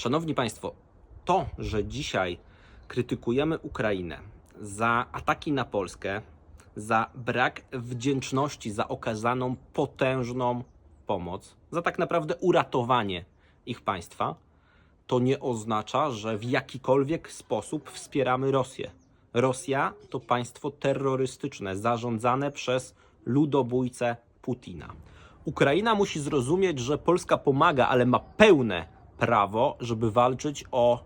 Szanowni Państwo, to, że dzisiaj krytykujemy Ukrainę za ataki na Polskę, za brak wdzięczności za okazaną potężną pomoc, za tak naprawdę uratowanie ich państwa, to nie oznacza, że w jakikolwiek sposób wspieramy Rosję. Rosja to państwo terrorystyczne zarządzane przez ludobójcę Putina. Ukraina musi zrozumieć, że Polska pomaga, ale ma pełne prawo, żeby walczyć o,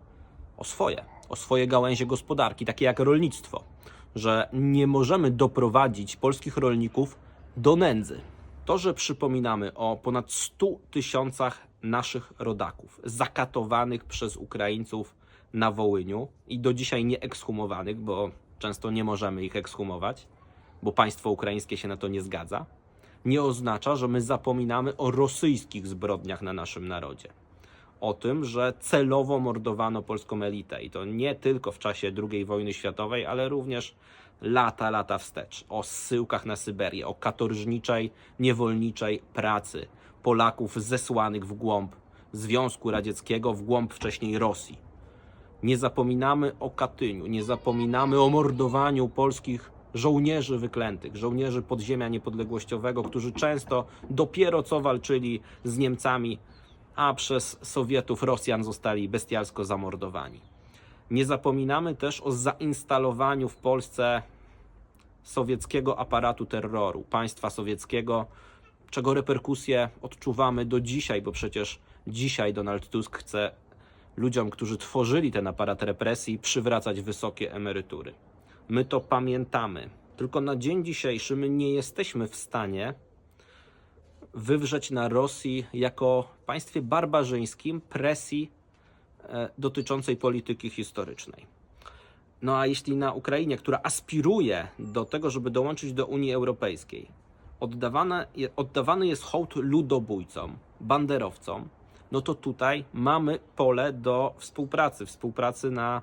o swoje, o swoje gałęzie gospodarki, takie jak rolnictwo, że nie możemy doprowadzić polskich rolników do nędzy. To, że przypominamy o ponad 100 tysiącach naszych rodaków zakatowanych przez Ukraińców na Wołyniu i do dzisiaj nie ekshumowanych, bo często nie możemy ich ekshumować, bo państwo ukraińskie się na to nie zgadza, nie oznacza, że my zapominamy o rosyjskich zbrodniach na naszym narodzie. O tym, że celowo mordowano polską elitę i to nie tylko w czasie II wojny światowej, ale również lata, lata wstecz. O zsyłkach na Syberię, o katorżniczej, niewolniczej pracy Polaków zesłanych w głąb Związku Radzieckiego, w głąb wcześniej Rosji. Nie zapominamy o Katyniu, nie zapominamy o mordowaniu polskich żołnierzy wyklętych, żołnierzy podziemia niepodległościowego, którzy często dopiero co walczyli z Niemcami, a przez Sowietów, Rosjan zostali bestialsko zamordowani. Nie zapominamy też o zainstalowaniu w Polsce sowieckiego aparatu terroru, państwa sowieckiego, czego reperkusje odczuwamy do dzisiaj, bo przecież dzisiaj Donald Tusk chce ludziom, którzy tworzyli ten aparat represji, przywracać wysokie emerytury. My to pamiętamy. Tylko na dzień dzisiejszy my nie jesteśmy w stanie wywrzeć na Rosji jako państwie barbarzyńskim presji e, dotyczącej polityki historycznej. No a jeśli na Ukrainie, która aspiruje do tego, żeby dołączyć do Unii Europejskiej, oddawane, oddawany jest hołd ludobójcom, banderowcom, no to tutaj mamy pole do współpracy, współpracy na,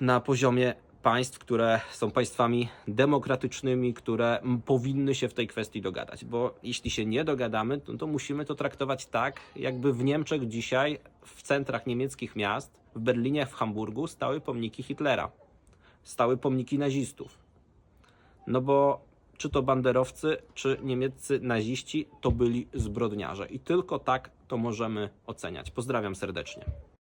na poziomie państw, które są państwami demokratycznymi, które powinny się w tej kwestii dogadać. Bo jeśli się nie dogadamy, to, to musimy to traktować tak, jakby w Niemczech dzisiaj, w centrach niemieckich miast, w Berlinie, w Hamburgu, stały pomniki Hitlera, stały pomniki nazistów. No bo czy to banderowcy, czy niemieccy naziści, to byli zbrodniarze. I tylko tak to możemy oceniać. Pozdrawiam serdecznie.